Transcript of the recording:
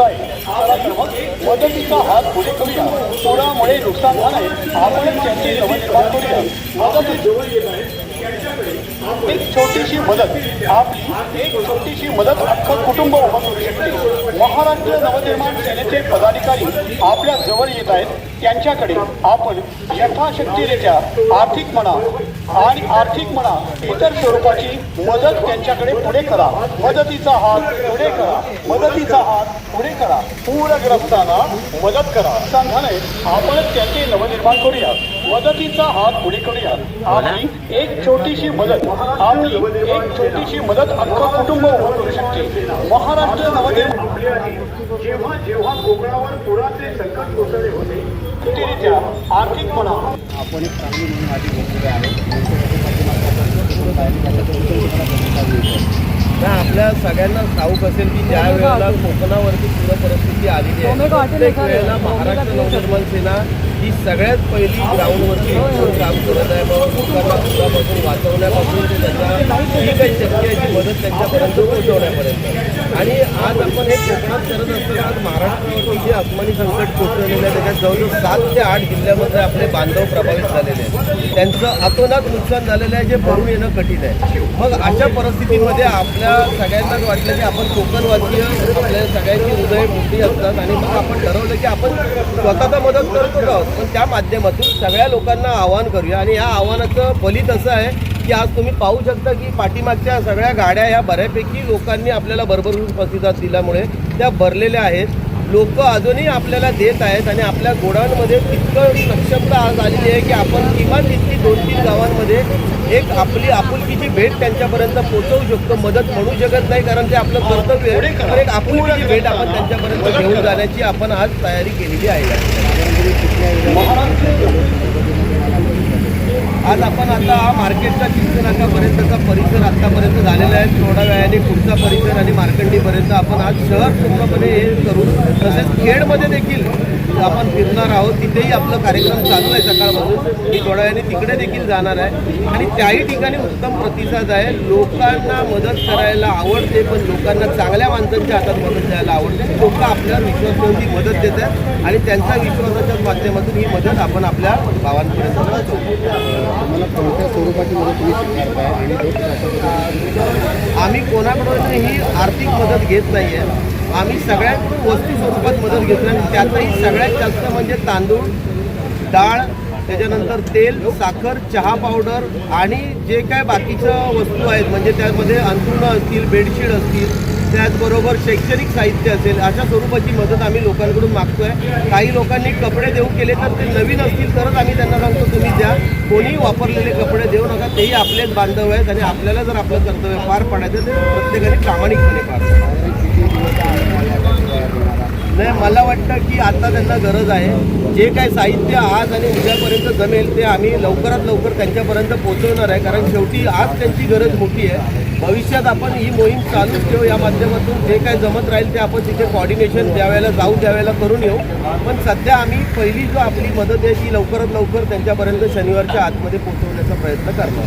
आहे मग मदतीचा हात पुढे करूया पुरामुळे नुकसान झालंय आपण त्यांची नवनिर्माण करूया मदत जवळ येत आहे एक छोटीशी मदत आपली एक छोटीशी मदत अख्खं कुटुंब उभं करू शकते महाराष्ट्र नवनिर्माण सेनेचे पदाधिकारी आपल्या जवळ येत आहेत. त्यांच्याकडे आपण यथाशक्तीरित्या आर्थिक म्हणा आणि आर्थिक म्हणा इतर स्वरूपाची मदत त्यांच्याकडे पुढे करा मदतीचा हात पुढे करा मदतीचा हात पुढे करा पूरग्रस्तांना मदत करा सांगाने आपण त्याचे नवनिर्माण करूया मदतीचा हात पुढे करूया आपली एक छोटीशी मदत आपली एक छोटीशी मदत अख्खं कुटुंब उभं करू शकते महाराष्ट्र नवनिर्माण जेव्हा जेव्हा कोकणावर पुराचे संकट कोसळले आर्थिक म्हणा आपण एक चांगली म्हणून आधी घेतलेली आहे. आपल्या सगळ्यांना ठाऊक असेल की ज्या वेळेला कोकणावरती पूर परिस्थिती आलेली आहे प्रत्येक वेळेला महाराष्ट्र नवनिर्माण सेना ही सगळ्यात पहिली ग्राउंडवरती काम करत आहे. बाबा लोकांना पुरापासून वाचवण्यापासून त्यांना जी काही शक्य मदत त्यांच्यापर्यंत पोहोचवण्यापर्यंत आणि आज आपण हे कोकणात करत असताना आज महाराष्ट्रावरती जे अस्मानी संकट कोसळलेलं आहे त्याच्यात जवळजवळ सात ते आठ जिल्ह्यामध्ये आपले बांधव प्रभावित झालेले आहेत. त्यांचं अतोनात नुकसान झालेलं आहे जे भरून येणं कठीण आहे. मग अशा परिस्थितीमध्ये आपल्या सगळ्यांनाच वाटलं की आपण कोकणवासीय आपल्या सगळ्यांची हृदय मोठी असतात. आणि मग आपण ठरवलं की आपण स्वतःचा मदत करतो आहोत. पण त्या माध्यमातून सगळ्या लोकांना आव्हान करूया. आणि या आव्हानाचं फलित असं आहे की आज तुम्ही पाहू शकता की पाठीमागच्या सगळ्या गाड्या ह्या बऱ्यापैकी लोकांनी आपल्याला भरभरून प्रतिसाद दिल्यामुळे त्या भरलेल्या आहेत. लोक अजूनही आपल्याला देत आहेत आणि आपल्या गोडांमध्ये तितकं सक्षमता आज आलेली आहे की आपण किमान तितकी दोन तीन गावांमध्ये एक आपली आपुलकीची भेट त्यांच्यापर्यंत पोहोचवू शकतो. मदत म्हणू शकत नाही कारण ते आपलं कर्तव्य आहे. पण एक आपुलकीची भेट आपण त्यांच्यापर्यंत घेऊन जाण्याची आपण आज तयारी केलेली आहे. आज आपण आता मार्केटचा चिंचन नाकापर्यंतचा परिसर आतापर्यंत झालेला आहे. थोड्या वेळाने पुढचा परिसर आणि मार्कंडीपर्यंत आपण आज शहर पूर्णपणे हे करून तसेच खेडमध्ये देखील आपण फिरणार आहोत. तिथेही आपलं कार्यक्रम चालू आहे सकाळपासून. मी थोड्या वेळाने तिकडे देखील जाणार आहे. आणि त्याही ठिकाणी उत्तम प्रतिसाद आहे. लोकांना मदत करायला आवडते पण लोकांना चांगल्या माणसांच्या हातात मदत द्यायला आवडते. लोक आपल्यावर विश्वास ठेवून ती मदत देतात आणि त्यांच्या विश्वासाच्या माध्यमातून ही मदत आपण आपल्या भावांपर्यंत पोहोचवतो आम्हाला कोणत्या स्वरूपाची मदत तुम्ही स्वीकारताय आणि आम्ही कोणाकडून ही आर्थिक मदत घेत नाही आहे आम्ही सगळ्यात वस्तू स्वरूपात मदत घेतो आणि त्यातही सगळ्यात जास्त म्हणजे तांदूळ डाळ त्याच्यानंतर तेल साखर चहा पावडर आणि जे काय बाकीच्या वस्तू आहेत म्हणजे त्यामध्ये अंथरुणं असतील बेडशीट असतील त्याचबरोबर शैक्षणिक साहित्य असेल अशा स्वरूपाची मदत आम्ही लोकांकडून मागतो आहे काही लोकांनी कपडे देऊ केले तर ते नवीन असतील तरच आम्ही त्यांना सांगतो तुम्ही द्या कोणीही वापरलेले कपडे देऊ नका तेही आपलेच बांधव आहेत आणि आपल्याला जर आपलं कर्तव्य पार पाडायचं ते प्रत्येकाने प्रामाणिकपणे पार पाडायचं. नाही मला वाटतं की आता त्यांना गरज आहे. जे काय साहित्य आज आणि उद्यापर्यंत जमेल ते आम्ही लवकरात लवकर त्यांच्यापर्यंत पोहोचवणार आहे. कारण शेवटी आज त्यांची गरज मोठी आहे. भविष्यात आपण ही मोहीम चालूच ठेवू. या माध्यमातून जे काय जमत राहील ते आपण तिथे कॉर्डिनेशन त्यावेळेला जाऊ त्यावेळेला करून येऊ. पण सध्या आम्ही पहिली जो आपली मदत आहे ती लवकरात लवकर त्यांच्यापर्यंत शनिवारच्या आतमध्ये पोहोचवण्याचा प्रयत्न करणार